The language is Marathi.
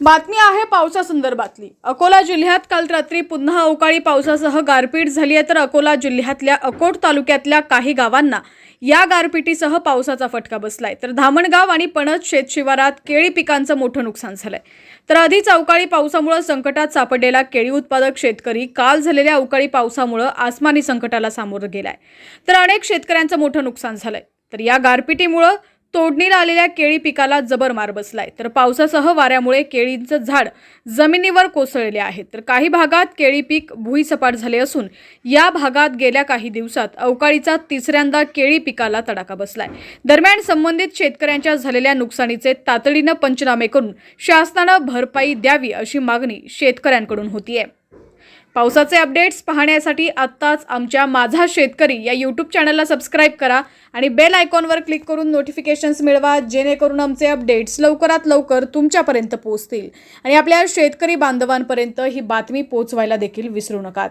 बातमी आहे पावसासंदर्भातली. अकोला जिल्ह्यात काल रात्री पुन्हा अवकाळी पावसासह गारपीट झाली आहे तर अकोला जिल्ह्यातल्या अकोट तालुक्यातल्या काही गावांना या गारपिटीसह पावसाचा फटका बसलाय. तर धामणगाव आणि पणत शेतशिवारात केळी पिकांचं मोठं नुकसान झालंय. तर आधीच अवकाळी पावसामुळे संकटात सापडलेला केळी उत्पादक शेतकरी काल झालेल्या अवकाळी पावसामुळे आसमानी संकटाला सामोरं गेलाय. तर अनेक शेतकऱ्यांचं मोठं नुकसान झालंय. तर या गारपिटीमुळं तोडणीला आलेल्या केळी पिकाला जबर मार बसलाय. तर पावसासह वाऱ्यामुळे केळींचं झाड जमिनीवर कोसळले आहेत तर काही भागात केळी पीक भुईसपाट झाले असून या भागात गेल्या काही दिवसात अवकाळीचा तिसऱ्यांदा केळी पिकाला तडाखा बसलाय. दरम्यान संबंधित शेतकऱ्यांच्या झालेल्या नुकसानीचे तातडीनं पंचनामे करून शासनानं भरपाई द्यावी अशी मागणी शेतकऱ्यांकडून होतीये. पावसाचे अपडेट्स पाहण्यासाठी आत्ताच आमच्या माझा शेतकरी या यूट्यूब चॅनलला सबस्क्राईब करा आणि बेल आयकॉनवर क्लिक करून नोटिफिकेशन्स मिळवा जेणेकरून आमचे अपडेट्स लवकरात लवकर तुमच्यापर्यंत पोहोचतील. आणि आपल्या शेतकरी बांधवांपर्यंत ही बातमी पोहोचवायला देखील विसरू नकात.